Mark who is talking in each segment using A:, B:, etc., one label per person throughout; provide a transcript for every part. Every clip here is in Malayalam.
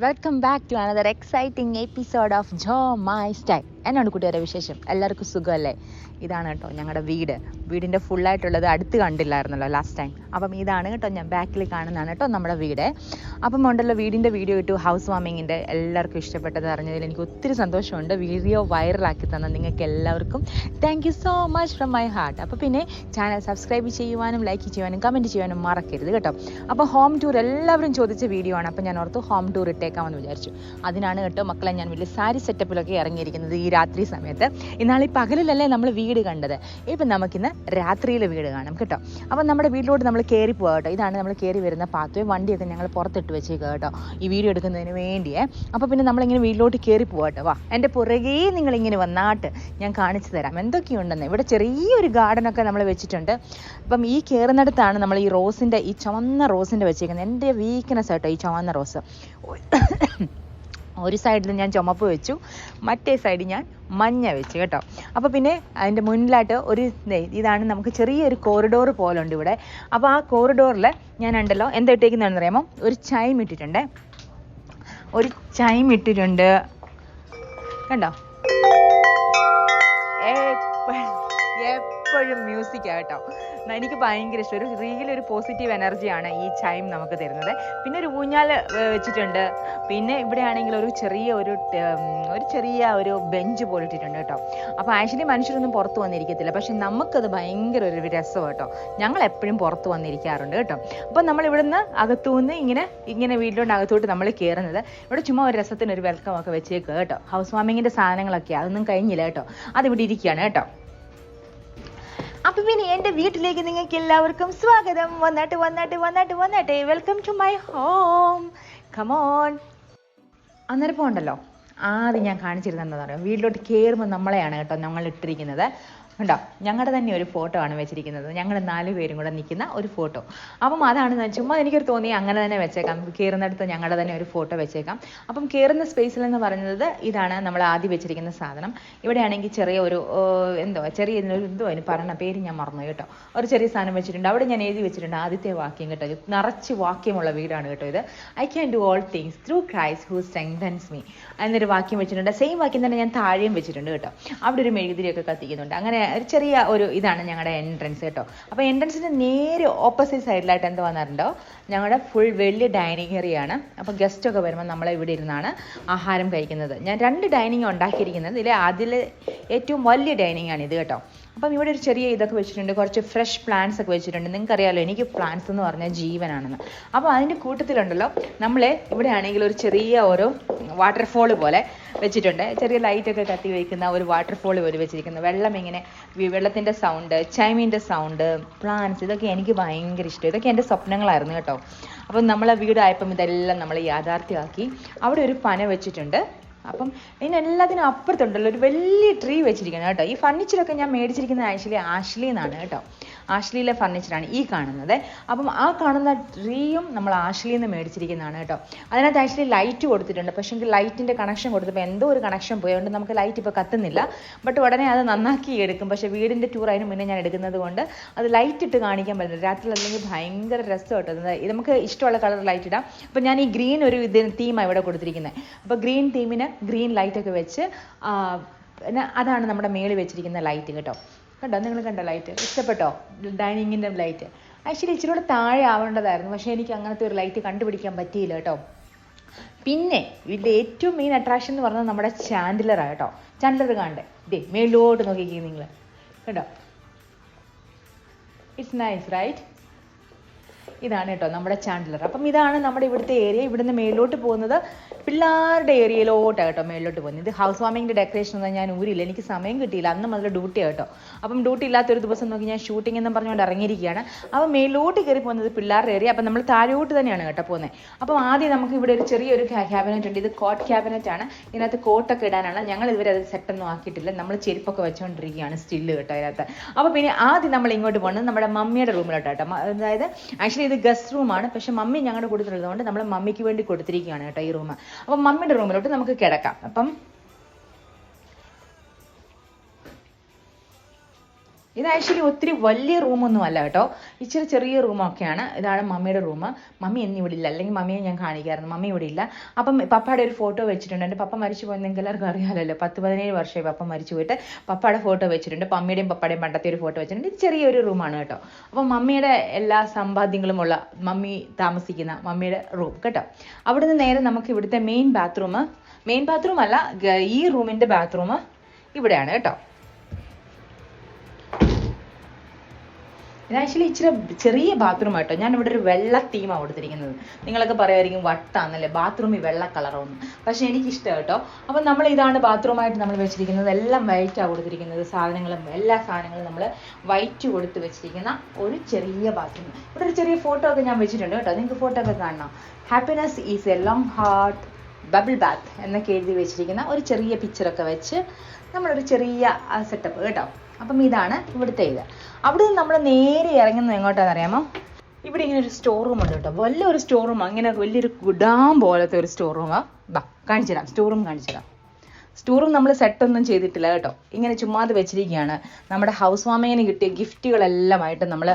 A: Welcome back to another exciting episode of Jaw My Style. എന്നാണ് കൂട്ടുകാരെ വിശേഷം? എല്ലാവർക്കും സുഖമല്ലേ? ഇതാണ് കേട്ടോ ഞങ്ങളുടെ വീട്. വീടിന്റെ ഫുള്ളായിട്ടുള്ളത് അടുത്ത് കണ്ടില്ലായിരുന്നല്ലോ ലാസ്റ്റ് ടൈം അപ്പം ഇതാണ് കേട്ടോ ഞാൻ ബാക്കിൽ കാണുന്നതാണ് കേട്ടോ നമ്മുടെ വീട്. അപ്പം ഉണ്ടല്ലോ വീടിന്റെ വീഡിയോ ഇട്ടു ഹൗസ് വാമിങ്ങിന്റെ എല്ലാവർക്കും ഇഷ്ടപ്പെട്ടത് അറിഞ്ഞതിൽ എനിക്ക് ഒത്തിരി സന്തോഷമുണ്ട്. വീഡിയോ വൈറലാക്കി തന്ന നിങ്ങൾക്ക് എല്ലാവർക്കും thank so much from my heart അപ്പോൾ പിന്നെ ചാനൽ സബ്സ്ക്രൈബ് ചെയ്യുവാനും ലൈക്ക് ചെയ്യുവാനും കമന്റ് ചെയ്യുവാനും മറക്കരുത് കേട്ടോ. അപ്പോൾ ഹോം ടൂർ എല്ലാവരും ചോദിച്ച വീഡിയോ ആണ്. അപ്പം ഞാൻ ഓർത്ത് ഹോം ടൂർ ഇട്ടേക്കാമെന്ന് വിചാരിച്ചു. അതിനാണ് കേട്ടോ മക്കളെ ഞാൻ വലിയ സാരി സെറ്റപ്പിലൊക്കെ ഇറങ്ങിയിരിക്കുന്നത്. ഈ രാത്രി സമയത്ത്. എന്നാൽ ഈ പകലിലല്ലേ നമ്മൾ വീട് കണ്ടത്. ഇപ്പം നമുക്കിന്ന് രാത്രിയിൽ വീട് കാണാം കേട്ടോ. അപ്പം നമ്മുടെ വീട്ടിലോട്ട് നമ്മൾ കയറി പോകാം കേട്ടോ. ഇതാണ് നമ്മൾ കയറി വരുന്ന പാത്വേ വണ്ടിയൊക്കെ ഞങ്ങൾ പുറത്തിട്ട് വെച്ചേക്കുക കേട്ടോ. ഈ വീഡിയോ എടുക്കുന്നതിന് വേണ്ടിയേ. അപ്പോൾ പിന്നെ നമ്മളിങ്ങനെ വീട്ടിലോട്ട് കയറി പോകാം കേട്ടോ. വാ. എന്റെ പുറകെ നിങ്ങളിങ്ങനെ വന്നാട്ട് ഞാൻ കാണിച്ചു തരാം. എന്തൊക്കെയുണ്ടെന്ന്. ഇവിടെ ചെറിയൊരു ഗാർഡനൊക്കെ നമ്മൾ വെച്ചിട്ടുണ്ട്. അപ്പം ഈ കയറുന്നിടത്താണ് നമ്മൾ ഈ റോസിന്റെ ഈ ചുവന്ന റോസിന്റെ വെച്ചേക്കുന്നത്. എന്റെ വീക്ക്നെസ് കേട്ടോ ഈ ചുവന്ന റോസ്. ഒരു സൈഡിൽ ഞാൻ ചുമപ്പ് വെച്ചു മറ്റേ സൈഡിൽ ഞാൻ മഞ്ഞ വെച്ചു കേട്ടോ. അപ്പോൾ പിന്നെ അതിന്റെ മുന്നിലായിട്ട് ഒരു ഇതാണ് നമുക്ക് ചെറിയൊരു കോറിഡോർ പോലെ ഉണ്ട് ഇവിടെ. അപ്പോൾ ആ കോറിഡോറിൽ ഞാൻ ഉണ്ടല്ലോ എന്താ ഇട്ടേക്കുന്നതെന്ന് അറിയാമോ? ഒരു ചൈം ഇട്ടിട്ടുണ്ട്. ഒരു ചൈം ഇട്ടിട്ടുണ്ട്. കണ്ടോ എപ്പോഴും എപ്പോഴും മ്യൂസിക് കേട്ടോ ന- എനിക്ക് ഭയങ്കര ഇഷ്ടം. ഒരു റിയൽ ഒരു പോസിറ്റീവ് എനർജിയാണ് ഈ ചൈം നമുക്ക് തരുന്നത്. പിന്നെ ഒരു ഊഞ്ഞാൽ വെച്ചിട്ടുണ്ട്. പിന്നെ ഇവിടെ ആണെങ്കിൽ ഒരു ചെറിയ ഒരു ഒരു ചെറിയ ഒരു ബെഞ്ച് പോലെ ഇട്ടിട്ടുണ്ട് കേട്ടോ. അപ്പോൾ ആക്ച്വലി മനുഷ്യരൊന്നും പുറത്ത് വന്നിരിക്കത്തില്ല. പക്ഷെ നമുക്കത് ഭയങ്കര ഒരു രസം കേട്ടോ ഞങ്ങൾ എപ്പോഴും പുറത്ത് വന്നിരിക്കാറുണ്ട് കേട്ടോ. അപ്പോൾ നമ്മൾ ഇവിടുന്ന് അകത്തുനിന്ന് ഇങ്ങനെ ഇങ്ങനെ വീട്ടിലോട്ട് അകത്തോട്ട് നമ്മൾ കയറുന്നത്. ഇവിടെ ചുമ്മാ ഒരു രസത്തിന് ഒരു വെൽക്കം ഒക്കെ വെച്ചേക്കുക കേട്ടോ. ഹൗസ് വാമിങ്ങിന്റെ സാധനങ്ങളൊക്കെ അതൊന്നും കഴിഞ്ഞില്ല കേട്ടോ. അതിവിടെ ഇരിക്കുകയാണ് കേട്ടോ. അപ്പൊ പിന്നെ എന്റെ വീട്ടിലേക്ക് നിങ്ങൾക്ക് എല്ലാവർക്കും സ്വാഗതം. വന്നാട്ട് വന്നാട്ട് വന്നാട്ട് വന്നാട്ടെ. Welcome to my home come on അന്നേരം പോണ്ടല്ലോ ആദ്യം ഞാൻ കാണിച്ചിരുന്നെന്താ പറയുക വീട്ടിലോട്ട് കയറുമ്പോൾ നമ്മളെയാണ് കേട്ടോ ഞങ്ങൾ ഇട്ടിരിക്കുന്നത്. ഉണ്ടോ ഞങ്ങളുടെ തന്നെ ഒരു ഫോട്ടോ ആണ് വെച്ചിരിക്കുന്നത്. ഞങ്ങൾ നാല് പേരും കൂടെ നിൽക്കുന്ന ഒരു ഫോട്ടോ അപ്പം അതാണ് ചുമ്മാ എനിക്കൊരു തോന്നി അങ്ങനെ തന്നെ വെച്ചേക്കാം. കയറുന്നിടത്ത് ഞങ്ങളുടെ തന്നെ ഒരു ഫോട്ടോ വെച്ചേക്കാം. അപ്പം കയറുന്ന സ്പേസിൽ എന്ന് പറയുന്നത് ഇതാണ് നമ്മൾ ആദ്യം വെച്ചിരിക്കുന്ന സാധനം. ഇവിടെയാണെങ്കിൽ ചെറിയ ഒരു എന്തോ ചെറിയ എന്തോ അതിന് പറഞ്ഞ പേര് ഞാൻ മറന്നു കേട്ടോ. ഒരു ചെറിയ സാധനം വെച്ചിട്ടുണ്ട്. അവിടെ ഞാൻ എഴുതി വെച്ചിട്ടുണ്ട് ആദ്യത്തെ വാക്യം കേട്ടോ. നിറച്ച് വാക്യമുള്ള വീടാണ് കേട്ടോ ഇത്. I can do all things through Christ who strengthens me എന്നൊരു വാക്യം വെച്ചിട്ടുണ്ട്. സെയിം വാക്യം തന്നെ ഞാൻ താഴെയും വെച്ചിട്ടുണ്ട് കേട്ടോ. അവിടെ ഒരു മെഴുകുതിരിയൊക്കെ കത്തിക്കുന്നുണ്ട്. അങ്ങനെ ഒരു ചെറിയ ഒരു ഇതാണ് ഞങ്ങളുടെ എൻട്രൻസ് കേട്ടോ. അപ്പോൾ എൻട്രൻസിന്റെ നേരെ ഓപ്പോസിറ്റ് സൈഡിലായിട്ട് എന്ത് വന്നിട്ടുണ്ടോ? ഞങ്ങളുടെ ഫുൾ വലിയ ഡൈനിങ് ഏരിയ ആണ്. അപ്പോൾ ഗസ്റ്റ് ഒക്കെ വരുമ്പോൾ നമ്മൾ ഇവിടെ ഇരുന്നാണ് ആഹാരം കഴിക്കുന്നത്. ഞാൻ രണ്ട് ഡൈനിങ് ഉണ്ടാക്കിയിരിക്കുന്നത്. ഇതിലെ അതിൽ ഏറ്റവും വലിയ ഡൈനിങ് ആണ് ഇത് കേട്ടോ. അപ്പം ഇവിടെ ഒരു ചെറിയ ഇതൊക്കെ വെച്ചിട്ടുണ്ട്. കുറച്ച് ഫ്രഷ് പ്ലാന്റ്സ് ഒക്കെ വെച്ചിട്ടുണ്ട്. നിങ്ങൾക്കറിയാലോ എനിക്ക് പ്ലാന്റ്സ് എന്ന് പറഞ്ഞാൽ ജീവനാണെന്ന്. അപ്പോൾ അതിന്റെ കൂട്ടത്തിലുണ്ടല്ലോ നമ്മൾ ഇവിടെ ആണെങ്കിൽ ഒരു ചെറിയ ഓരോ വാട്ടർഫോൾ പോലെ വെച്ചിട്ടുണ്ട്. ചെറിയ ലൈറ്റ് ഒക്കെ കത്തി വയ്ക്കുന്ന ഒരു വാട്ടർഫോൾ പോലെ വെച്ചിരിക്കുന്നത് വെള്ളം ഇങ്ങനെ വെള്ളത്തിന്റെ സൗണ്ട് ചൈമീന്റെ സൗണ്ട് പ്ലാന്റ്സ് ഇതൊക്കെ എനിക്ക് ഭയങ്കര ഇഷ്ടം. ഇതൊക്കെ എന്റെ സ്വപ്നങ്ങളായിരുന്നു കേട്ടോ. അപ്പം നമ്മളെ വീടായപ്പം ഇതെല്ലാം നമ്മൾ യാഥാർത്ഥ്യമാക്കി. അവിടെ ഒരു പന വെച്ചിട്ടുണ്ട്. അപ്പം ഇതിനെല്ലാത്തിനും അപ്പുറത്തുണ്ടല്ലോ ഒരു വലിയ ട്രീ വെച്ചിരിക്കുന്നത് കേട്ടോ. ഈ ഫർണിച്ചറൊക്കെ ഞാൻ മേടിച്ചിരിക്കുന്നത് ആക്ച്വലി ആഷ്ലി എന്നാണ് കേട്ടോ. ആഷ്ലിയിലെ ഫർണിച്ചറാണ് ഈ കാണുന്നത്. അപ്പം ആ കാണുന്ന ട്രീയും നമ്മൾ ആഷ്ലിയിൽ നിന്ന് മേടിച്ചിരിക്കുന്നതാണ് കേട്ടോ. അതിനകത്ത് ആക്ച്വലി ലൈറ്റ് കൊടുത്തിട്ടുണ്ട്. പക്ഷേ എങ്കിൽ ലൈറ്റിന്റെ കണക്ഷൻ കൊടുത്തപ്പോൾ എന്തോ ഒരു കണക്ഷൻ പോയതുകൊണ്ട് നമുക്ക് ലൈറ്റ് ഇപ്പോൾ കത്തുന്നില്ല. ബട്ട് ഉടനെ അത് നന്നാക്കി എടുക്കും. പക്ഷേ വീടിന്റെ ടൂർ അതിന് മുന്നേ ഞാൻ എടുക്കുന്നത് കൊണ്ട് അത് ലൈറ്റ് ഇട്ട് കാണിക്കാൻ പറ്റില്ല. രാത്രി അല്ലെങ്കിൽ ഭയങ്കര രസം കേട്ടോ. ഇത് നമുക്ക് ഇഷ്ടമുള്ള കളർ ലൈറ്റ് ഇടാം. അപ്പോൾ ഞാൻ ഈ ഗ്രീൻ ഒരു ഇതിന് തീമാണ് ഇവിടെ കൊടുത്തിരിക്കുന്നത്. അപ്പോൾ ഗ്രീൻ തീമിന് ഗ്രീൻ ലൈറ്റൊക്കെ വെച്ച് പിന്നെ അതാണ് നമ്മുടെ മേളിൽ വെച്ചിരിക്കുന്ന ലൈറ്റ് കേട്ടോ. കണ്ടോ? നിങ്ങൾ കണ്ടോ ലൈറ്റ് ഇഷ്ടപ്പെട്ടോ? ഡൈനിങ്ങിന്റെ ലൈറ്റ് ആക്ച്വലി ഇച്ചിരി കൂടെ താഴെ ആവേണ്ടതായിരുന്നു. പക്ഷേ എനിക്ക് അങ്ങനത്തെ ഒരു ലൈറ്റ് കണ്ടുപിടിക്കാൻ പറ്റിയില്ല കേട്ടോ. പിന്നെ ഇതിന്റെ ഏറ്റവും മെയിൻ അട്രാക്ഷൻ എന്ന് പറഞ്ഞാൽ നമ്മുടെ ചാൻഡിലറാണ് കേട്ടോ. ചാൻഡിലർ കാണണ്ടേ? ഇതേ മേലോട്ട് നോക്കിക്കേ നിങ്ങൾ കേട്ടോ ഇറ്റ്സ് നൈസ് റൈറ്റ് ഇതാണ് കേട്ടോ നമ്മുടെ ചാൻഡ്ലർ. അപ്പം ഇതാണ് നമ്മുടെ ഇവിടുത്തെ ഏരിയ ഇവിടുന്ന് മേലോട്ട് പോകുന്നത് പിള്ളേരുടെ ഏരിയയിലോട്ടാണ് കേട്ടോ മേലോട്ട് പോകുന്നത്. ഇത് ഹൗസ് വാമിങ്ങിന്റെ ഡെക്കറേഷൻ ഒന്നും ഞാൻ ഊരില്ല എനിക്ക് സമയം കിട്ടിയില്ല. അന്ന് മുതൽ ഡ്യൂട്ടി കേട്ടോ. അപ്പം ഡ്യൂട്ടി ഇല്ലാത്തൊരു ദിവസം നോക്കി ഞാൻ ഷൂട്ടിംഗ് എന്നും പറഞ്ഞുകൊണ്ട് ഇറങ്ങിയിരിക്കുകയാണ്. അപ്പം മേലോട്ട് കയറി പോകുന്നത് പിള്ളേരുടെ ഏരിയ അപ്പം നമ്മൾ താഴോട്ട് തന്നെയാണ് കേട്ടോ പോകുന്നത്. അപ്പം ആദ്യം നമുക്ക് ഇവിടെ ഒരു ചെറിയൊരു ക്യാബിനറ്റ് ഉണ്ട്. ഇത് കോട്ട് ക്യാബിനറ്റ് ആണ്. ഇതിനകത്ത് കോട്ടൊക്കെ ഇടാനാണ്. ഞങ്ങൾ ഇതുവരെ അത് സെറ്റൊന്നും ആക്കിയിട്ടില്ല. നമ്മൾ ചെരുപ്പൊക്കെ വെച്ചുകൊണ്ടിരിക്കുകയാണ് സ്റ്റില്ല് കേട്ടോ അതിനകത്ത്. അപ്പോൾ പിന്നെ ആദ്യം നമ്മൾ ഇങ്ങോട്ട് പോകുന്നത് നമ്മുടെ മമ്മിയുടെ റൂമിലോട്ടോ കേട്ടോ. അതായത് ആക്ച്വലി ഇത് ഗസ്റ്റ് റൂമാണ് പക്ഷെ മമ്മി ഞങ്ങളുടെ കൊടുത്തിട്ടുള്ളതുകൊണ്ട് നമ്മൾ മമ്മിക്ക് വേണ്ടി കൊടുത്തിരിക്കുകയാണ് കേട്ടോ ഈ റൂം അപ്പം മമ്മിയുടെ റൂമിലോട്ട് നമുക്ക് കിടക്കാം. അപ്പം ഇത് ആക്ച്വലി ഒത്തിരി വലിയ റൂമൊന്നും അല്ല കേട്ടോ. ഇച്ചിരി ചെറിയ റൂമൊക്കെയാണ്. ഇതാണ് മമ്മിയുടെ റൂം. മമ്മി ഇന്ന് ഇവിടെ ഇല്ല. അല്ലെങ്കിൽ മമ്മിയെ ഞാൻ കാണിക്കായിരുന്നു. മമ്മി ഇവിടെ ഇല്ല. അപ്പം പപ്പയുടെ ഒരു ഫോട്ടോ വെച്ചിട്ടുണ്ട്. എന്റെ പപ്പ മരിച്ചു പോയെന്നെങ്കിൽ എല്ലാവർക്കും അറിയാമല്ലോ. പത്ത് പതിനേഴ് വർഷമായി പപ്പ മരിച്ചു പോയിട്ട് പപ്പയുടെ ഫോട്ടോ വെച്ചിട്ടുണ്ട്. പമ്മിയുടെയും പപ്പയുടെയും പണ്ടത്തെ ഒരു ഫോട്ടോ വെച്ചിട്ടുണ്ട്. ഇത് ചെറിയൊരു റൂമാണ് കേട്ടോ. അപ്പം മമ്മിയുടെ എല്ലാ സമ്പാദ്യങ്ങളുമുള്ള മമ്മി താമസിക്കുന്ന മമ്മിയുടെ റൂം കേട്ടോ. അവിടുന്ന് നേരെ നമുക്ക് ഇവിടുത്തെ മെയിൻ ബാത്റൂം മെയിൻ ബാത്റൂം അല്ല ഈ റൂമിന്റെ ബാത്റൂം ഇവിടെയാണ് കേട്ടോ. ഇത് ആക്ച്വലി ഇച്ചിരി ചെറിയ ബാത്റൂം ആട്ടോ. ഞാൻ ഇവിടെ ഒരു വെള്ള തീമാണ് കൊടുത്തിരിക്കുന്നത്. നിങ്ങളൊക്കെ പറയുമായിരിക്കും വട്ടാന്നല്ലേ? ബാത്റൂമിൽ വെള്ള കളറൊന്നും പക്ഷെ എനിക്കിഷ്ടം കേട്ടോ. അപ്പം നമ്മൾ ഇതാണ് ബാത്റൂമായിട്ട് നമ്മൾ വെച്ചിരിക്കുന്നത്. എല്ലാം വൈറ്റാണ് കൊടുത്തിരിക്കുന്നത്. സാധനങ്ങളും എല്ലാ സാധനങ്ങളും നമ്മൾ വൈറ്റ് കൊടുത്ത് വെച്ചിരിക്കുന്ന ഒരു ചെറിയ ബാത്റൂം ഇവിടെ ഒരു ചെറിയ ഫോട്ടോ ഒക്കെ ഞാൻ വെച്ചിട്ടുണ്ട് കേട്ടോ. നിങ്ങൾക്ക് ഫോട്ടോ ഒക്കെ കാണണം. Happiness is a long hot bubble bath എന്നൊക്കെ എഴുതി വെച്ചിരിക്കുന്ന ഒരു ചെറിയ പിക്ചറൊക്കെ വെച്ച് നമ്മളൊരു ചെറിയ സെറ്റപ്പ് കേട്ടോ. അപ്പം ഇതാണ് ഇവിടുത്തെ ഇത്. അവിടെ നിന്ന് നമ്മൾ നേരെ ഇറങ്ങുന്നത് എങ്ങോട്ടാണെന്ന് അറിയാമോ? ഇവിടെ ഇങ്ങനെ ഒരു സ്റ്റോർ റൂം ഉണ്ട് കേട്ടോ. വലിയൊരു സ്റ്റോർ റൂം അങ്ങനെ വലിയൊരു ഗുഡാം പോലത്തെ ഒരു സ്റ്റോർ റൂമാ ബാ കാണിച്ചു തരാം സ്റ്റോർ റൂം കാണിച്ചു തരാം സ്റ്റോർ റൂം നമ്മൾ സെറ്റൊന്നും ചെയ്തിട്ടില്ല കേട്ടോ. ഇങ്ങനെ ചുമ്മാതെ വെച്ചിരിക്കുകയാണ്. നമ്മുടെ ഹൗസ് വാമിങ്ങിന് കിട്ടിയ ഗിഫ്റ്റുകളെല്ലാമായിട്ട് നമ്മൾ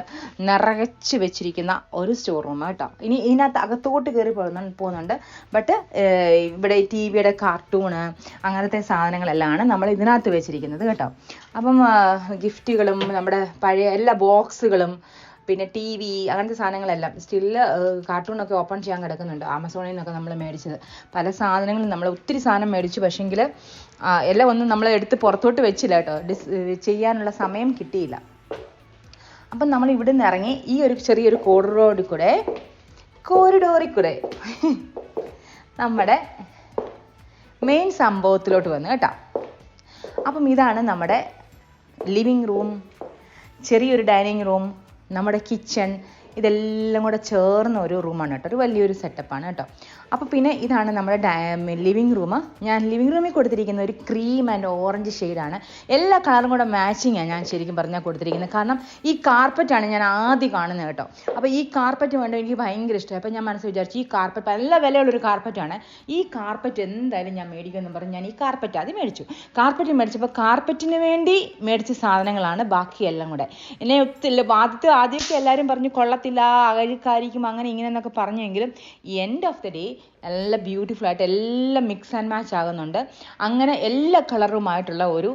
A: നിറച്ച് വെച്ചിരിക്കുന്ന ഒരു സ്റ്റോർ റൂം കേട്ടോ. ഇനി ഇതിനകത്ത് അകത്തോട്ട് കയറി പോകുന്നു പോകുന്നുണ്ട്. ബട്ട് ഇവിടെ ടി വിയുടെ കാർട്ടൂണ് അങ്ങനത്തെ സാധനങ്ങളെല്ലാം നമ്മൾ ഇതിനകത്ത് വെച്ചിരിക്കുന്നത് കേട്ടോ. അപ്പം ഗിഫ്റ്റുകളും നമ്മുടെ പഴയ എല്ലാ ബോക്സുകളും പിന്നെ ടി വി അങ്ങനത്തെ സാധനങ്ങളെല്ലാം. സ്റ്റില്ല് കാർട്ടൂണൊക്കെ ഓപ്പൺ ചെയ്യാൻ കിടക്കുന്നുണ്ട്. ആമസോണിൽ നിന്നൊക്കെ നമ്മൾ മേടിച്ചത്. പല സാധനങ്ങളും നമ്മൾ ഒത്തിരി സാധനം മേടിച്ചു. പക്ഷെങ്കിൽ എല്ലാം ഒന്നും നമ്മൾ എടുത്ത് പുറത്തോട്ട് വെച്ചില്ല കേട്ടോ. ഡിസ് ചെയ്യാനുള്ള സമയം കിട്ടിയില്ല. അപ്പം നമ്മൾ ഇവിടെ നിന്ന് ഇറങ്ങി ഈ ഒരു ചെറിയൊരു കോറിഡോറിൽ കൂടെ കോറിഡോറിൽ കൂടെ നമ്മുടെ മെയിൻ സംഭവത്തിലോട്ട് വന്നു കേട്ടോ. അപ്പം ഇതാണ് നമ്മുടെ ലിവിങ് റൂം ചെറിയൊരു ഡൈനിങ് റൂം നമ്മുടെ കിച്ചൺ ഇതെല്ലാം കൂടെ ചേർന്ന ഒരു റൂമാണ് കേട്ടോ. ഒരു വലിയൊരു സെറ്റപ്പാണ് കേട്ടോ. അപ്പോൾ പിന്നെ ഇതാണ് നമ്മുടെ ലിവിങ് റൂം ഞാൻ ലിവിങ് റൂമിൽ കൊടുത്തിരിക്കുന്ന ഒരു ക്രീം ആൻഡ് ഓറഞ്ച് ഷെയ്ഡാണ് എല്ലാ കളറും കൂടെ മാച്ചിങ് ആണ് ഞാൻ ശരിക്കും പറഞ്ഞാൽ കൊടുത്തിരിക്കുന്നത്. കാരണം ഈ കാർപ്പറ്റാണ് ഞാൻ ആദ്യം കാണുന്നത് കേട്ടോ. അപ്പോൾ ഈ കാർപ്പറ്റ് വേണ്ട എനിക്ക് ഭയങ്കര ഇഷ്ടമായി അപ്പോൾ ഞാൻ മനസ്സിൽ വിചാരിച്ചു ഈ കാർപ്പറ്റ് നല്ല വിലയുള്ളൊരു കാർപ്പറ്റാണ് ഈ കാർപ്പറ്റ് എന്തായാലും ഞാൻ മേടിക്കുമെന്ന് പറഞ്ഞ് ഞാൻ ഈ കാർപ്പറ്റ് ആദ്യം മേടിച്ചു. കാർപ്പറ്റ് മേടിച്ചപ്പോൾ കാർപ്പറ്റിന് വേണ്ടി മേടിച്ച സാധനങ്ങളാണ് ബാക്കിയെല്ലാം കൂടെ. എന്നെ ഒത്തില്ല ആദ്യത്തെ ആദ്യമൊക്കെ എല്ലാവരും പറഞ്ഞു കൊള്ളത്തില്ല അകഴിക്കായിരിക്കും അങ്ങനെ ഇങ്ങനെ എന്നൊക്കെ പറഞ്ഞെങ്കിലും എൻഡ് ഓഫ് ദ ഡേ നല്ല ബ്യൂട്ടിഫുൾ ആയിട്ട് എല്ലാം മിക്സ് ആൻഡ് മാച്ച് ആകുന്നുണ്ട്. അങ്ങനെ എല്ലാ കളറുമായിട്ടുള്ള ഒരു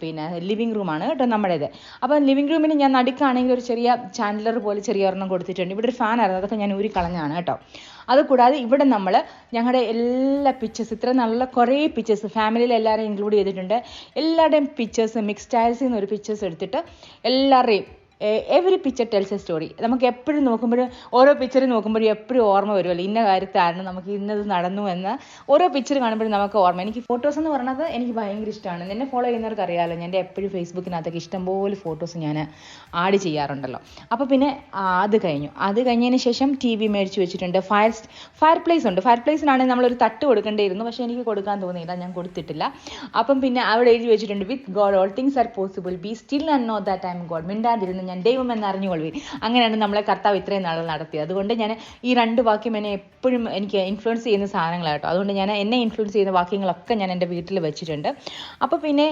A: പിന്നെ ലിവിങ് റൂമാണ് കേട്ടോ നമ്മുടേത്. അപ്പം ലിവിങ് റൂമിന് ഞാൻ നടുക്കാണെങ്കിൽ ഒരു ചെറിയ ചാൻഡലർ പോലെ ചെറിയ ഒരെണ്ണം കൊടുത്തിട്ടുണ്ട്. ഇവിടെ ഒരു ഫാൻ ആയിരുന്നു. അതൊക്കെ ഞാൻ ഊരി കളഞ്ഞാണ് കേട്ടോ. അതുകൂടാതെ ഇവിടെ നമ്മൾ ഞങ്ങളുടെ എല്ലാ പിക്ചേഴ്സ് ഇത്ര നല്ല കുറേ പിക്ചേഴ്സ് ഫാമിലിയിൽ എല്ലാവരെയും ഇൻക്ലൂഡ് ചെയ്തിട്ടുണ്ട്. എല്ലാവരുടെയും പിക്ചേഴ്സ് മിക്സ് സ്റ്റൈൽസിൽ നിന്ന് ഒരു പിക്ചേഴ്സ് എടുത്തിട്ട് എല്ലാവരുടെയും every picture tells a story നമുക്ക് എപ്പോഴും നോക്കുമ്പോഴും ഓരോ പിക്ചർ നോക്കുമ്പോഴും എപ്പോഴും ഓർമ്മ വരുമല്ലോ ഇന്ന കാര്യത്തിലാണ് നമുക്ക് ഇന്നത് നടന്നു എന്ന്. ഓരോ പിക്ചർ കാണുമ്പോഴും നമുക്ക് ഓർമ്മ. എനിക്ക് ഫോട്ടോസ് എന്ന് പറയുന്നത് എനിക്ക് ഭയങ്കര ഇഷ്ടമാണ് എന്നെ ഫോളോ ചെയ്യുന്നവർക്ക് അറിയാമല്ലോ എന്റെ എപ്പോഴും ഫേസ്ബുക്കിനകത്തൊക്കെ ഇഷ്ടംപോലെ ഫോട്ടോസ് ഞാൻ ആഡ് ചെയ്യാറുണ്ടല്ലോ. അപ്പോൾ പിന്നെ അത് കഴിഞ്ഞു. അത് കഴിഞ്ഞതിന് ശേഷം ടി വി മേടിച്ച് വെച്ചിട്ടുണ്ട്. ഫയർ ഫയർ പ്ലേസ് ഉണ്ട്. ഫയർ പ്ലേസിനാണെങ്കിൽ നമ്മളൊരു തട്ട് കൊടുക്കേണ്ടിയിരുന്നു. പക്ഷേ എനിക്ക് കൊടുക്കാൻ തോന്നിയില്ല. ഞാൻ കൊടുത്തിട്ടില്ല. അപ്പം പിന്നെ അവിടെ എഴുതി വെച്ചിട്ടുണ്ട് with God all things are possible be still and know that I am God മിണ്ടാതിരുന്ന് ഞാൻ ദൈവം എന്ന് അറിഞ്ഞുകൊള്ളുവിൻ അങ്ങനെയാണ് നമ്മളെ കർത്താവ് ഇത്രയും നാൾ നടത്തിയത്. അതുകൊണ്ട് ഞാൻ ഈ രണ്ട് വാക്യം എന്നെ എപ്പോഴും എനിക്ക് ഇൻഫ്ലുവൻസ് ചെയ്യുന്ന സാധനങ്ങളാണ് കേട്ടോ. അതുകൊണ്ട് ഞാൻ എന്നെ ഇൻഫ്ലുവൻസ് ചെയ്യുന്ന വാക്യങ്ങളൊക്കെ ഞാൻ എന്റെ വീട്ടിൽ വെച്ചിട്ടുണ്ട്. അപ്പോൾ പിന്നെ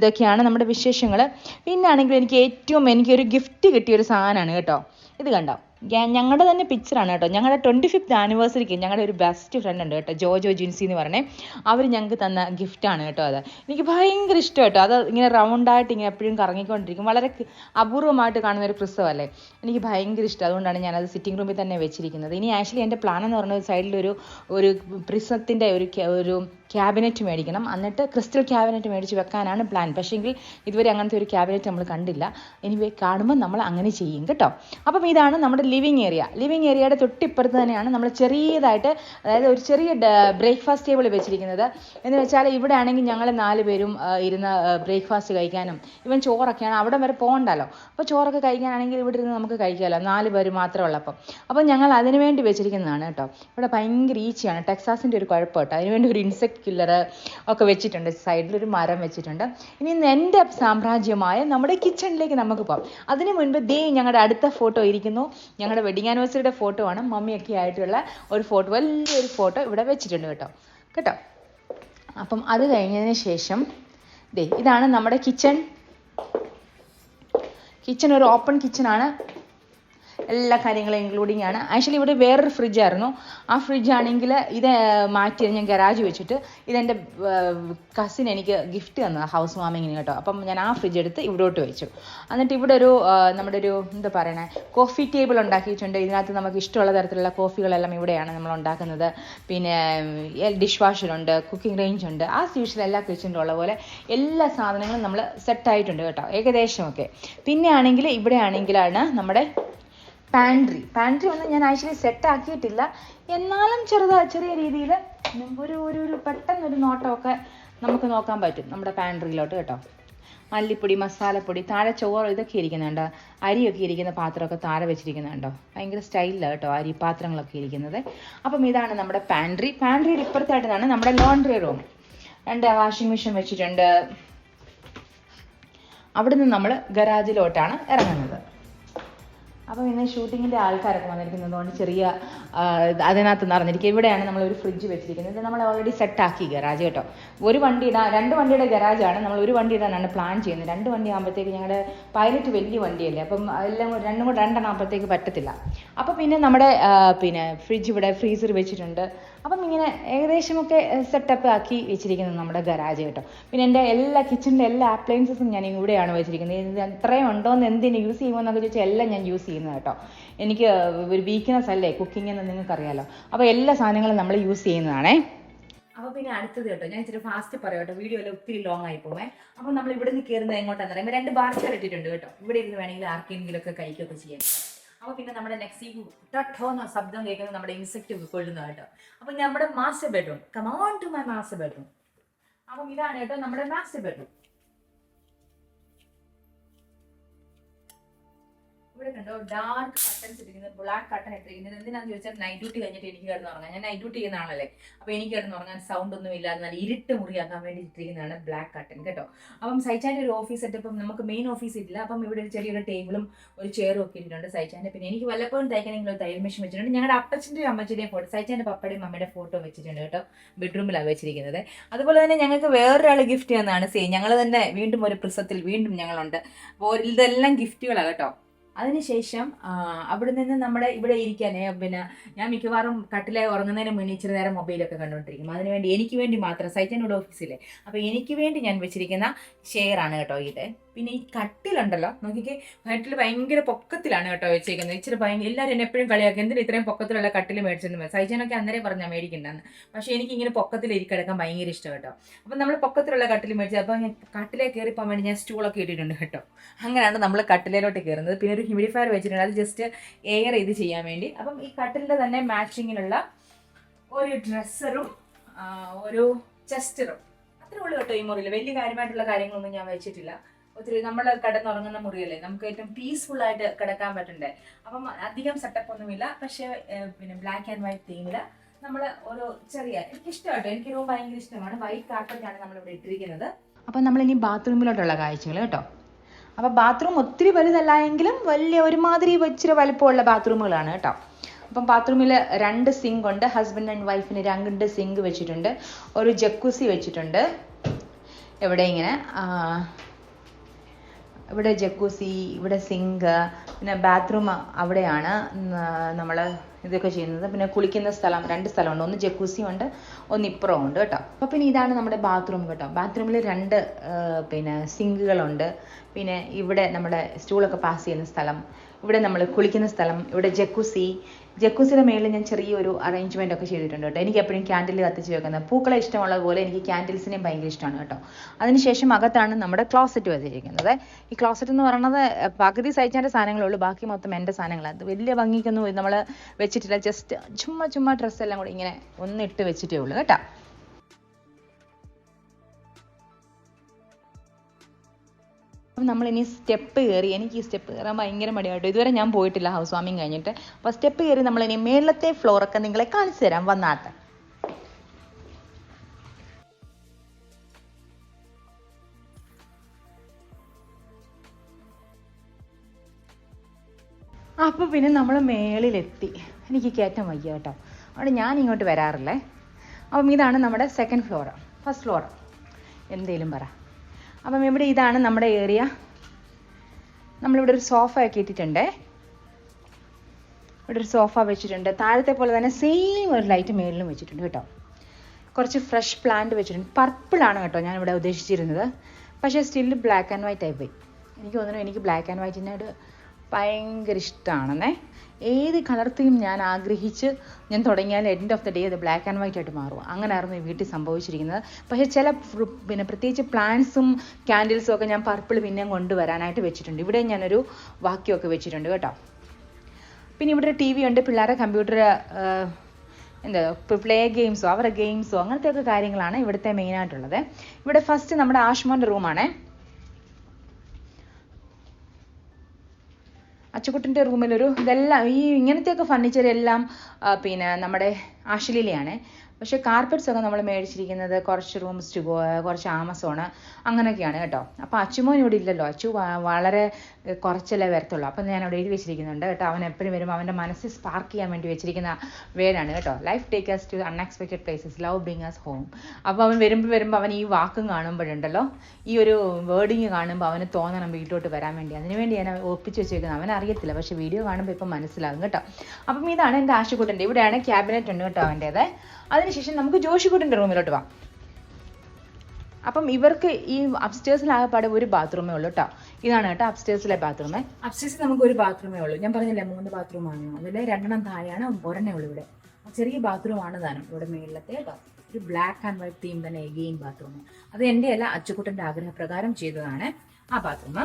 A: ഇതൊക്കെയാണ് നമ്മുടെ വിശേഷങ്ങൾ പിന്നെ ആണെങ്കിൽ എനിക്ക് ഏറ്റവും എനിക്കൊരു ഗിഫ്റ്റ് കിട്ടിയ ഒരു സാധനമാണ് കേട്ടോ. ഇത് കണ്ടോ? ഞങ്ങളുടെ തന്നെ പിക്ചറാണ് കേട്ടോ. ഞങ്ങളുടെ ട്വന്റി ഫിഫ്ത്ത് ആനിവേഴ്സറിക്ക് ഞങ്ങളുടെ ഒരു ബെസ്റ്റ് ഫ്രണ്ട് ഉണ്ട് കേട്ടോ ജോജോ ജിൻസി എന്ന് പറഞ്ഞേ അവർ ഞങ്ങൾക്ക് തന്ന ഗിഫ്റ്റാണ് കേട്ടോ അത്. എനിക്ക് ഭയങ്കര ഇഷ്ടം കേട്ടോ. അത് ഇങ്ങനെ റൗണ്ടായിട്ട് ഇങ്ങനെ എപ്പോഴും കറങ്ങിക്കൊണ്ടിരിക്കും. വളരെ അപൂർവമായിട്ട് കാണുന്ന ഒരു ക്രിസ്തവല്ലേ എനിക്ക് ഭയങ്കര ഇഷ്ടം. അതുകൊണ്ടാണ് ഞാനത് സിറ്റിംഗ് റൂമിൽ തന്നെ വെച്ചിരിക്കുന്നത്. ഇനി ആക്ച്വലി എന്റെ പ്ലാൻ എന്ന് പറഞ്ഞ സൈഡിലൊരു ഒരു പ്രിസത്തിന്റെ ഒരു ഒരു ക്യാബിനറ്റ് മേടിക്കണം. എന്നിട്ട് ക്രിസ്റ്റൽ ക്യാബിനറ്റ് മേടിച്ച് വെക്കാനാണ് പ്ലാൻ പക്ഷേങ്കിൽ ഇതുവരെ അങ്ങനത്തെ ഒരു ക്യാബിനറ്റ് നമ്മൾ കണ്ടില്ല. എനിവേ കാണുമ്പോൾ നമ്മൾ അങ്ങനെ ചെയ്യും കേട്ടോ. അപ്പം ഇതാണ് നമ്മുടെ ലിവിങ് ഏരിയ ലിവിങ് ഏരിയയുടെ തൊട്ടിപ്പുറത്ത് തന്നെയാണ് നമ്മൾ ചെറിയതായിട്ട് അതായത് ഒരു ചെറിയ ബ്രേക്ക്ഫാസ്റ്റ് ടേബിൾ വെച്ചിരിക്കുന്നത്. എന്ന് വെച്ചാൽ ഇവിടെ ആണെങ്കിൽ ഞങ്ങൾ നാല് പേരും ഇരുന്ന് ബ്രേക്ക്ഫാസ്റ്റ് കഴിക്കാനും ഇവൻ ചോറൊക്കെയാണ് അവിടെ വരെ പോകണ്ടല്ലോ. അപ്പോൾ ചോറൊക്കെ കഴിക്കാനാണെങ്കിൽ ഇവിടെ ഇരുന്ന് നമുക്ക് കഴിക്കാമല്ലോ നാല് പേര് മാത്രമേ ഉള്ളപ്പം അപ്പോൾ ഞങ്ങൾ അതിനുവേണ്ടി വെച്ചിരിക്കുന്നതാണ് കേട്ടോ. ഇവിടെ ഭയങ്കര ഈച്ചയാണ്. ടെക്സാസിന്റെ ഒരു കുഴപ്പം കേട്ടോ. അതിനുവേണ്ടി ഒരു ഇൻസെക്ട് കില്ലർ ഒക്കെ വെച്ചിട്ടുണ്ട്. സൈഡിൽ ഒരു മരം വെച്ചിട്ടുണ്ട്. ഇനി എന്റെ സാമ്രാജ്യമായ നമ്മുടെ കിച്ചണിലേക്ക് നമുക്ക് പോകാം. അതിന് മുൻപ് ദേ ഞങ്ങളുടെ അടുത്ത ഫോട്ടോ ഇരിക്കുന്നു. ഞങ്ങളുടെ വെഡിങ് ആനിവേഴ്സറിയുടെ ഫോട്ടോ ആണ്. മമ്മിയൊക്കെ ആയിട്ടുള്ള ഒരു ഫോട്ടോ വലിയൊരു ഫോട്ടോ ഇവിടെ വെച്ചിട്ടുണ്ട് കേട്ടോ. കേട്ടോ? അപ്പം അത് കഴിഞ്ഞതിന് ശേഷം ദേ ഇതാണ് നമ്മുടെ കിച്ചൺ കിച്ചൺ ഒരു ഓപ്പൺ കിച്ചണാണ് എല്ലാ കാര്യങ്ങളും ഇൻക്ലൂഡിങ് ആണ്. ആക്ച്വലി ഇവിടെ വേറൊരു ഫ്രിഡ്ജ് ആയിരുന്നു. ആ ഫ്രിഡ്ജ് ആണെങ്കിൽ ഇത് മാറ്റി ഞാൻ ഗരാജ് വെച്ചിട്ട് ഇതെന്റെ കസിൻ എനിക്ക് ഗിഫ്റ്റ് തന്ന ഹൗസ് വാമിങ്ങിന് കേട്ടോ. അപ്പം ഞാൻ ആ ഫ്രിഡ്ജ് എടുത്ത് ഇവിടോട്ട് വെച്ചു. എന്നിട്ട് ഇവിടെ ഒരു നമ്മുടെ ഒരു എന്താ പറയണേ കോഫി ടേബിൾ ഉണ്ടാക്കിയിട്ടുണ്ട്. ഇതിനകത്ത് നമുക്ക് ഇഷ്ടമുള്ള തരത്തിലുള്ള കോഫികളെല്ലാം ഇവിടെയാണ് നമ്മൾ ഉണ്ടാക്കുന്നത്. പിന്നെ ഡിഷ് വാഷറുണ്ട് കുക്കിംഗ് റേഞ്ച് ഉണ്ട് ആ യൂഷ്വൽ എല്ലാ കിച്ചണിലും ഉള്ള പോലെ എല്ലാ സാധനങ്ങളും നമ്മൾ സെറ്റായിട്ടുണ്ട് കേട്ടോ ഏകദേശമൊക്കെ. പിന്നെ ആണെങ്കിൽ ഇവിടെ ആണെങ്കിലാണ് നമ്മുടെ പാൻട്രി പാൻട്രി ഒന്നും ഞാൻ ആക്ച്വലി സെറ്റ് ആക്കിയിട്ടില്ല. എന്നാലും ചെറുതാ ചെറിയ രീതിയിൽ ഒരു ഒരു ഒരു പെട്ടെന്നൊരു നോട്ടമൊക്കെ നമുക്ക് നോക്കാൻ പറ്റും നമ്മുടെ പാൻട്രിയിലോട്ട് കേട്ടോ. മല്ലിപ്പൊടി മസാലപ്പൊടി താഴെ ചോറ് ഇതൊക്കെ ഇരിക്കുന്നുണ്ട്. അരിയൊക്കെ ഇരിക്കുന്ന പാത്രമൊക്കെ താഴെ വെച്ചിരിക്കുന്നുണ്ടോ? ഭയങ്കര സ്റ്റൈലിലാണ് കേട്ടോ അരി പാത്രങ്ങളൊക്കെ ഇരിക്കുന്നത്. അപ്പം ഇതാണ് നമ്മുടെ പാൻട്രി പാൻട്രിയുടെ ഇപ്പുറത്തായിട്ടാണ് നമ്മുടെ ലോണ്ട്രി റൂം രണ്ട് വാഷിംഗ് മെഷീൻ വെച്ചിട്ടുണ്ട്. അവിടുന്ന് നമ്മൾ ഗരാജിലോട്ടാണ് ഇറങ്ങുന്നത്. അപ്പോൾ ഇന്ന് ഷൂട്ടിങ്ങിന്റെ ആൾക്കാരൊക്കെ വന്നിരിക്കുന്നത് കൊണ്ട് ചെറിയ അതിനകത്ത് നിറഞ്ഞിരിക്കും. ഇവിടെയാണ് നമ്മൾ ഒരു ഫ്രിഡ്ജ് വെച്ചിരിക്കുന്നത്. ഇത് നമ്മൾ ഓൾറെഡി സെറ്റാക്കി ഗരാജ് കേട്ടോ. ഒരു വണ്ടി ഇടാൻ രണ്ട് വണ്ടിയുടെ ഗരാജാണ് നമ്മൾ ഒരു വണ്ടി ഇടാനാണ് പ്ലാൻ ചെയ്യുന്നത്. രണ്ട് വണ്ടി ആകുമ്പോഴത്തേക്ക് ഞങ്ങളുടെ പൈലറ്റ് വലിയ വണ്ടിയല്ലേ. അപ്പം എല്ലാം രണ്ടും കൂടെ രണ്ടെണ്ണം ആകുമ്പോഴത്തേക്ക് പറ്റത്തില്ല. അപ്പോൾ പിന്നെ നമ്മുടെ പിന്നെ ഫ്രിഡ്ജ് ഇവിടെ ഫ്രീസർ വെച്ചിട്ടുണ്ട്. അപ്പം ഇങ്ങനെ ഏകദേശമൊക്കെ സെറ്റപ്പ് ആക്കി വെച്ചിരിക്കുന്നത് നമ്മുടെ ഗരാജ് കേട്ടോ. പിന്നെ എന്റെ എല്ലാ കിച്ചണിന്റെ എല്ലാ അപ്ലയൻസസും ഞാൻ ഇവിടെയാണ് വെച്ചിരിക്കുന്നത്. ഇത് എത്രയും ഉണ്ടോയെന്ന് എന്തിന് യൂസ് ചെയ്യുമെന്നൊക്കെ ചോദിച്ചാൽ എല്ലാം ഞാൻ യൂസ് ചെയ്യുന്നത് കേട്ടോ. എനിക്ക് ഒരു വീക്ക്നെസ് അല്ലേ? കുക്കിംഗ് എന്ന് നിങ്ങൾക്കറിയാലോ. അപ്പോൾ എല്ലാ സാധനങ്ങളും നമ്മൾ യൂസ് ചെയ്യുന്നതാണേ. അപ്പോൾ പിന്നെ അടുത്തത് കേട്ടോ. ഞാൻ ഇച്ചിരി ഫാസ്റ്റ് പറയാം കേട്ടോ. വീഡിയോ എല്ലാം ഒത്തിരി ലോങ് ആയി പോവേ. അപ്പോൾ നമ്മൾ ഇവിടെ നിന്ന് കയറുന്നത് എങ്ങോട്ടാന്ന് പറയുമ്പോൾ രണ്ട് ബാർച്ചർ ഇട്ടിട്ടുണ്ട് കേട്ടോ. ഇവിടെ ഇരുന്ന് വേണമെങ്കിൽ ആർക്കെങ്കിലും ഒക്കെ കഴിക്കുകയൊക്കെ ചെയ്യാം. അപ്പോൾ പിന്നെ നമ്മുടെ നെക്സ്റ്റ് ഈ എന്ന ശബ്ദം കേൾക്കുന്നത് നമ്മുടെ ഇൻസെക്റ്റ് കൊള്ളുന്ന കേട്ടോ. അപ്പോൾ നമ്മുടെ master bedroom come on to my master bedroom അപ്പം ഇതാണ് കേട്ടോ നമ്മുടെ മാസ്റ്റർ ബെഡ്റൂം ഇവിടെ കണ്ടോ ഡാർക്ക് കട്ടൻസ് ഇട്ടിരിക്കുന്നത് ബ്ലാക്ക് കട്ടൻ ഇട്ടിരിക്കുന്നത്. എന്തിനാന്ന് ചോദിച്ചാൽ നൈറ്റ് ഡ്യൂട്ടി കഴിഞ്ഞിട്ട് എനിക്ക് കിടന്ന് ഉറങ്ങാം. ഞാൻ നൈറ്റ് ഡ്യൂട്ടി ചെയ്യുന്ന ആളല്ലേ. അപ്പോൾ എനിക്ക് കിടന്ന് ഉറങ്ങാൻ സൗണ്ട് ഒന്നും ഇല്ലാതെ നല്ല ഇരുട്ട് മുറിയാക്കാൻ വേണ്ടി ഇട്ടിരിക്കുന്നതാണ് ബ്ലാക്ക് കട്ടൻ കേട്ടോ. അപ്പം സൈച്ചാന്റെ ഒരു ഓഫീസ് ഇട്ടപ്പം നമുക്ക് മെയിൻ ഓഫീസ് ഇല്ല. അപ്പം ഇവിടെ ഒരു ചെറിയൊരു ടേബിളും ഒരു ചെയറും ഒക്കെ ഇട്ടിട്ടുണ്ട് സൈച്ചാന്റെ. പിന്നെ എനിക്ക് വല്ലപ്പോഴും തയ്ക്കണമെങ്കിൽ ഒരു തയ്യൽ മെഷീൻ വെച്ചിട്ടുണ്ട്. ഞങ്ങളുടെ അപ്പച്ചന്റെയും അമ്മച്ചിന്റെയും ഫോട്ടോ സൈച്ചാന്റെ പപ്പയുടെയും അമ്മയുടെ ഫോട്ടോ വെച്ചിട്ടുണ്ട് കേട്ടോ. ബെഡ്റൂമിലാണ് വെച്ചിരിക്കുന്നത്. അതുപോലെ തന്നെ ഞങ്ങൾക്ക് വേറൊരാൾ ഗിഫ്റ്റ് തന്നാണ് സേ ഞങ്ങൾ തന്നെ വീണ്ടും ഒരു പ്രിസത്തിൽ വീണ്ടും ഞങ്ങളുണ്ട്. അപ്പോൾ ഇതെല്ലാം ഗിഫ്റ്റുകളാണ് കേട്ടോ. അതിനുശേഷം അവിടെ നിന്ന് നമ്മുടെ ഇവിടെ ഇരിക്കാനേ പിന്നെ ഞാൻ മിക്കവാറും കട്ടിലെ ഉറങ്ങുന്നതിന് മുന്നേ ഇച്ചിരി നേരം മൊബൈലൊക്കെ കണ്ടുകൊണ്ടിരിക്കും. അതിനുവേണ്ടി എനിക്ക് വേണ്ടി മാത്രം സൈറ്റനോട് ഓഫീസിലെ അപ്പോൾ എനിക്ക് വേണ്ടി ഞാൻ വെച്ചിരിക്കുന്ന ഷെയറാണ് കേട്ടോ ഇത്. പിന്നെ ഈ കട്ടിലുണ്ടല്ലോ നോക്കിക്കേ കട്ടിൽ ഭയങ്കര പൊക്കത്തിലാണ് കേട്ടോ വെച്ചിരിക്കുന്നത്. ഇച്ചിരി ഭയങ്കര എല്ലാവരും എന്നെ എപ്പോഴും കളിയാക്കും. എന്തിനാ ഇത്രയും പൊക്കത്തിലുള്ള കട്ടിൽ മേടിച്ചെന്ന് സൈജനൊക്കെ അന്നേരം പറഞ്ഞാൽ മേടിക്കണ്ടെന്ന്. പക്ഷേ എനിക്ക് ഇങ്ങനെ പൊക്കത്തിൽ ഇരിക്കടക്കാൻ ഭയങ്കര ഇഷ്ടം കേട്ടോ. അപ്പം നമ്മൾ പൊക്കത്തിലുള്ള കട്ടിൽ മേടിച്ചത് അപ്പോൾ ഞാൻ കട്ടിലേ കയറിപ്പോകാൻ വേണ്ടി ഞാൻ സ്റ്റൂളൊക്കെ ഇട്ടിട്ടുണ്ട് കേട്ടോ. അങ്ങനെയാണ് നമ്മൾ കട്ടിലേലോട്ട് കയറുന്നത് പിന്നെ ഒരു ഹ്യൂമിഡിഫയർ വെച്ചിട്ടുണ്ട്. അത് ജസ്റ്റ് എയർ ഇത് ചെയ്യാൻ വേണ്ടി. അപ്പം ഈ കട്ടിലിന്റെ തന്നെ മാച്ചിങ്ങിനുള്ള ഒരു ഡ്രസ്സറും ഒരു ചെസ്റ്ററും അത്രേ ഉള്ളൂ കേട്ടോ ഈ മുറിയിൽ വലിയ കാര്യമായിട്ടുള്ള കാര്യങ്ങളൊന്നും ഞാൻ വെച്ചിട്ടില്ല. ഒത്തിരി നമ്മൾ കിടന്നുറങ്ങുന്ന മുറിയല്ലേ? നമുക്ക് ഏറ്റവും പീസ്ഫുൾ ആയിട്ട് കിടക്കാൻ പറ്റണ്ടേ? അപ്പം അധികം സെറ്റപ്പ് ഒന്നുമില്ല. പക്ഷേ പിന്നെ ബ്ലാക്ക് ആൻഡ് വൈറ്റ് തീമിൽ നമ്മൾ ഒരു ചെറിയ എനിക്ക് ഇഷ്ടമാട്ടോ. എനിക്ക് റൂം ഭയങ്കര ഇഷ്ടമാണ്. വൈറ്റ് കാർപ്പറ്റാണ് നമ്മൾ ഇവിടെ ഇട്ടിരിക്കുന്നത്. അപ്പം നമ്മൾ ഇനി ബാത്റൂമിലോട്ടുള്ള കാഴ്ചകൾ കേട്ടോ. അപ്പോൾ ബാത്റൂം ഒത്തിരി വലുതല്ല എങ്കിലും വലിയ ഒരുമാതിരി ഇച്ചിരി വലിപ്പമുള്ള ബാത്റൂമുകളാണ് കേട്ടോ. അപ്പം ബാത്റൂമിൽ രണ്ട് സിങ്ക് ഉണ്ട്. ഹസ്ബൻഡ് ആൻഡ് വൈഫിന് രണ്ട് സിങ്ക് വെച്ചിട്ടുണ്ട്. ഒരു ജക്കുസി വെച്ചിട്ടുണ്ട്. എവിടെ ഇങ്ങനെ? ഇവിടെ ജക്കൂസി ഇവിടെ സിങ്ക് പിന്നെ ബാത്റൂം അവിടെയാണ് നമ്മൾ ഇതൊക്കെ ചെയ്യുന്നത്. പിന്നെ കുളിക്കുന്ന സ്ഥലം രണ്ട് സ്ഥലമുണ്ട്. ഒന്ന് ജക്കൂസി ഉണ്ട് ഒന്ന് ഇപ്പുറം ഉണ്ട് കേട്ടോ. അപ്പോൾ പിന്നെ ഇതാണ് നമ്മുടെ ബാത്റൂം കേട്ടോ. ബാത്റൂമിൽ രണ്ട് പിന്നെ സിങ്കുകളുണ്ട് പിന്നെ ഇവിടെ നമ്മുടെ സ്റ്റൂളൊക്കെ പാസ് ചെയ്യുന്ന സ്ഥലം. ഇവിടെ നമ്മൾ കുളിക്കുന്ന സ്ഥലം ഇവിടെ ജക്കുസി ജക്കുസിയുടെ മേളിൽ ഞാൻ ചെറിയൊരു അറേഞ്ച്മെന്റ് ഒക്കെ ചെയ്തിട്ടുണ്ട് കേട്ടോ. എനിക്ക് എപ്പോഴും ക്യാൻഡിൽ കത്തിച്ച് വെക്കുന്നത്. പൂക്കളെ ഇഷ്ടമുള്ള പോലെ എനിക്ക് ക്യാൻഡിൽസിനെയും ഭയങ്കര ഇഷ്ടമാണ് കേട്ടോ. അതിനുശേഷം അകത്താണ് നമ്മുടെ ക്ലോസറ്റ് വെച്ചിരിക്കുന്നത്. ഈ ക്ലോസറ്റ് എന്ന് പറയുന്നത് പകുതി സൈച്ചാന്റെ സാധനങ്ങളുള്ളൂ ബാക്കി മൊത്തം എന്റെ സാധനങ്ങളാണ് വലിയ ഭംഗിക്കൊന്നും നമ്മൾ വെച്ചിട്ടില്ല. ജസ്റ്റ് ചുമ്മാ ചുമ്മാ ഡ്രസ്സെല്ലാം കൂടി ഇങ്ങനെ ഒന്നിട്ട് വെച്ചിട്ടേ ഉള്ളൂ കേട്ടോ. അപ്പം ഇനി സ്റ്റെപ്പ് കയറി. എനിക്ക് ഈ സ്റ്റെപ്പ് കയറാൻ ഭയങ്കര മടിയായിട്ട് ഇതുവരെ ഞാൻ പോയിട്ടില്ല ഹൗസ് വാമിങ് കഴിഞ്ഞിട്ട്. അപ്പോൾ സ്റ്റെപ്പ് കയറി നമ്മൾ ഇനി മേലത്തെ ഫ്ലോറൊക്കെ നിങ്ങളെ കാണിച്ചു തരാം. വന്നാട്ടെ അപ്പോൾ പിന്നെ നമ്മൾ മേളിലെത്തി. എനിക്ക് കയറ്റം വയ്യ കേട്ടോ. അവിടെ ഞാൻ ഇങ്ങോട്ട് വരാറില്ലേ? അപ്പം ഇതാണ് നമ്മുടെ സെക്കൻഡ് ഫ്ലോർ ഫസ്റ്റ് ഫ്ലോർ എന്തേലും പറ. അപ്പം ഇവിടെ ഇതാണ് നമ്മുടെ ഏരിയ നമ്മളിവിടെ ഒരു സോഫ ഒക്കെ ഇട്ടിട്ടുണ്ടേ. ഇവിടെ ഒരു സോഫ വെച്ചിട്ടുണ്ട്. താഴത്തെ പോലെ തന്നെ സെയിം ഒരു ലൈറ്റ് മേളിലും വെച്ചിട്ടുണ്ട് കേട്ടോ. കുറച്ച് ഫ്രഷ് പ്ലാന്റ് വെച്ചിട്ടുണ്ട്. പർപ്പിൾ ആണ് കേട്ടോ ഞാൻ ഇവിടെ ഉദ്ദേശിച്ചിരുന്നത്. പക്ഷേ സ്റ്റിൽ ബ്ലാക്ക് ആൻഡ് വൈറ്റ് ആയിപ്പോയി. എനിക്ക് തോന്നുന്നു എനിക്ക് ബ്ലാക്ക് ആൻഡ് വൈറ്റിനോട് ഭയങ്കര ഇഷ്ടമാണെന്നേ ഏത് കളർ തീം ഞാൻ ആഗ്രഹിച്ച് ഞാൻ തുടങ്ങിയാൽ എൻഡ് ഓഫ് ദ ഡേ അത് ബ്ലാക്ക് ആൻഡ് വൈറ്റ് ആയിട്ട് മാറും. അങ്ങനെയായിരുന്നു ഈ വീട്ടിൽ സംഭവിച്ചിരിക്കുന്നത്. പക്ഷേ ചില പിന്നെ പ്രത്യേകിച്ച് പ്ലാന്റ്സും ക്യാൻഡിൽസും ഒക്കെ ഞാൻ പർപ്പിൾ പിന്നെയും കൊണ്ടുവരാനായിട്ട് വെച്ചിട്ടുണ്ട്. ഇവിടെ ഞാനൊരു വാക്യമൊക്കെ വെച്ചിട്ടുണ്ട് കേട്ടോ. പിന്നെ ഇവിടെ ടി വി ഉണ്ട്. പിള്ളേരെ കമ്പ്യൂട്ടർ എന്താ പ്ലേ ഗെയിംസോ അവരുടെ ഗെയിംസോ അങ്ങനത്തെയൊക്കെ കാര്യങ്ങളാണ് ഇവിടുത്തെ മെയിനായിട്ടുള്ളത് ഇവിടെ ഫസ്റ്റ് നമ്മുടെ ആഷ്മോന്റെ റൂമാണേ അച്ചുകുട്ടിന്റെ റൂമിലൊരു ഇതെല്ലാം ഈ ഇങ്ങനത്തെയൊക്കെ ഫർണിച്ചർ എല്ലാം പിന്നെ നമ്മുടെ ആഷിലിലെയാണ് പക്ഷേ കാർപ്പറ്റ്സ് ഒക്കെ നമ്മൾ മേടിച്ചിരിക്കുന്നത് കുറച്ച് റൂംസ് ടു കുറച്ച് ആമസോൺ അങ്ങനെയൊക്കെയാണ് കേട്ടോ. അപ്പോൾ അച്ചുമോൻ ഇവിടെ ഇല്ലല്ലോ. അച്ചു വളരെ കുറച്ചല്ലേ വരത്തുള്ളൂ. അപ്പം ഞാൻ അവിടെ എഴുതി വെച്ചിരിക്കുന്നുണ്ട് കേട്ടോ. അവൻ എപ്പോഴും വരുമ്പോൾ അവന്റെ മനസ്സിൽ സ്പാർക്ക് ചെയ്യാൻ വേണ്ടി വെച്ചിരിക്കുന്ന വേരാണ് കേട്ടോ. Life take us to unexpected places love bring us home അപ്പോൾ അവൻ വരുമ്പോൾ വരുമ്പോൾ അവൻ ഈ വാക്കും കാണുമ്പോഴുണ്ടല്ലോ. ഈ ഒരു വേർഡിങ് കാണുമ്പോൾ അവന് തോന്നണം വീട്ടിലോട്ട് വരാൻ വേണ്ടി. അതിനുവേണ്ടി ഞാൻ ഒപ്പിച്ച് വെച്ചേക്കുന്നത് അവൻ അറിയത്തില്ല. പക്ഷേ വീഡിയോ കാണുമ്പോൾ ഇപ്പം മനസ്സിലാകും കേട്ടോ. അപ്പം ഇതാണ് എന്റെ ആശുകൂട്ടന്റെ ഇവിടെയാണ് ക്യാബിനറ്റ് ഉണ്ട് കേട്ടോ അവന്റേത്. അതിനുശേഷം നമുക്ക് ജോഷിക്കുട്ടിന്റെ റൂമിലോട്ട് വാ. അപ്പം ഇവർക്ക് ഈ അപ്സ്റ്റേഴ്സിൽ അപ്സ്റ്റേഴ്സിലാകപ്പാടെ ഒരു ബാത്റൂമേ ഉള്ളൂ കേട്ടോ ഇതാണ് കേട്ടോ അപ്സ്റ്റേഴ്സിലെ ബാത്റൂം അപ്സ്റ്റേഴ്സിൽ നമുക്ക് ഒരു ബാത്റൂമേ ഉള്ളൂ. ഞാൻ പറഞ്ഞില്ലേ മൂന്ന് ബാത്റൂമാണ് അതിൽ രണ്ടെണ്ണം താഴെയാണ് ഒരെണ്ണേ ഉള്ളൂ ഇവിടെ. ചെറിയ ബാത്റൂമാണ് താനും ഇവിടെ മേളിലത്തെ ഒരു ബ്ലാക്ക് ആൻഡ് വൈറ്റ് തീം തന്നെ എഗെയിൻ ബാത്റൂം അത് എന്റെ അല്ല അച്ചുക്കുട്ടന്റെ ആഗ്രഹപ്രകാരം ചെയ്തതാണ് ആ ബാത്റൂം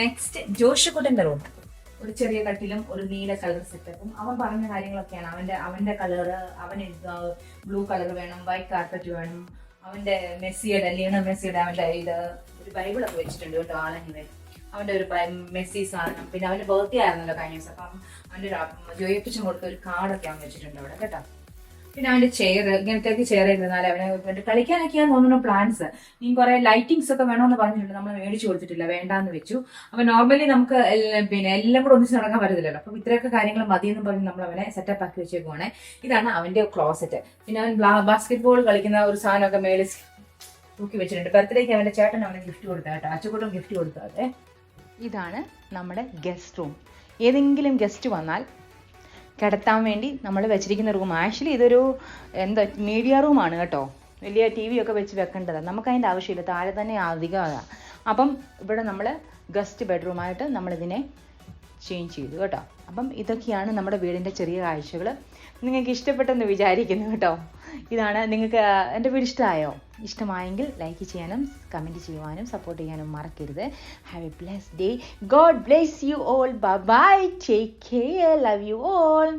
A: നെക്സ്റ്റ് ജോഷിക്കുട്ടന്റെ റൂം ഒരു ചെറിയ കട്ടിലും ഒരു നീല കളർ സെറ്റപ്പും അവൻ പറഞ്ഞ കാര്യങ്ങളൊക്കെയാണ്. അവന്റെ അവന്റെ കളറ് അവൻ ബ്ലൂ കളർ വേണം വൈറ്റ് കാർപ്പറ്റ് വേണം. അവന്റെ മെസ്സിയുടെ ലിയണൽ മെസ്സിയുടെ അവന്റെ ഇത് ഒരു ബൈബിളൊക്കെ വെച്ചിട്ടുണ്ട് കേട്ടോ ആളെങ്കിൽ അവന്റെ ഒരു മെസ്സി സാധനം. പിന്നെ അവന്റെ ബർത്ത്ഡേ ആയിരുന്നല്ലോ കഴിഞ്ഞ ദിവസം. അപ്പം അവന്റെ ഒരു ജോയിപ്പിച്ചും കൊടുത്ത ഒരു കാർഡൊക്കെ അവൻ വെച്ചിട്ടുണ്ട് അവിടെ കേട്ടോ. പിന്നെ അവന്റെ ചെയർ ഇങ്ങനത്തെ ചെയർ ഇരുന്നാൽ അവന് കളിക്കാനൊക്കെയാന്ന് തോന്നുന്നു പ്ലാൻസ് നീ കുറെ ലൈറ്റിങ്സ് ഒക്കെ വേണമെന്ന് പറഞ്ഞിട്ടുണ്ട്. നമ്മൾ മേടിച്ചു കൊടുത്തിട്ടില്ല. വേണ്ടാന്ന് വെച്ചു. അപ്പൊ നോർമലി നമുക്ക് പിന്നെ എല്ലാം കൂടെ ഒന്നിച്ച് നടക്കാൻ പറ്റത്തില്ലല്ലോ. അപ്പൊ ഇത്രയൊക്കെ കാര്യങ്ങൾ മതി എന്ന് പറഞ്ഞ് നമ്മൾ അവനെ സെറ്റപ്പ് ആക്കി വെച്ചേക്കുവാണ്. ഇതാണ് അവന്റെ ക്ലോസറ്റ് പിന്നെ അവൻ ബാസ്കറ്റ് ബോൾ കളിക്കുന്ന ഒരു സാധനമൊക്കെ മേളിൽ തൂക്കി വെച്ചിട്ടുണ്ട്. ബർത്ത്ഡേക്ക് അവന്റെ ചേട്ടൻ അവനെ ഗിഫ്റ്റ് കൊടുത്താ കേട്ടോ. അച്ചുകൂട്ടം ഗിഫ്റ്റ് കൊടുത്താതെ ഇതാണ് നമ്മുടെ ഗസ്റ്റ് റൂം ഏതെങ്കിലും ഗസ്റ്റ് വന്നാൽ കിടത്താൻ വേണ്ടി നമ്മൾ വെച്ചിരിക്കുന്ന റൂം ആക്ച്വലി ഇതൊരു എന്താ മീഡിയ റൂമാണ് കേട്ടോ. വലിയ ടി വി ഒക്കെ വെച്ച് വെക്കേണ്ടതാണ്. നമുക്ക് അതിന്റെ ആവശ്യമില്ല. താഴെ തന്നെ അധികം അപ്പം ഇവിടെ നമ്മൾ ഗസ്റ്റ് ബെഡ്റൂമായിട്ട് നമ്മളിതിനെ ചേഞ്ച് ചെയ്തു കേട്ടോ. അപ്പം ഇതൊക്കെയാണ് നമ്മുടെ വീടിന്റെ ചെറിയ കാഴ്ചകൾ നിങ്ങൾക്ക് ഇഷ്ടപ്പെട്ടെന്ന് വിചാരിക്കുന്നു കേട്ടോ. ഇതാണ് നിങ്ങൾക്ക് എന്റെ വീട് ഇഷ്ടമായോ? ഇഷ്ടമായെങ്കിൽ ലൈക്ക് ചെയ്യാനും കമന്റ് ചെയ്യുവാനും സപ്പോർട്ട് ചെയ്യാനും മറക്കരുത്. Have a bless day God bless you all bye take care love you all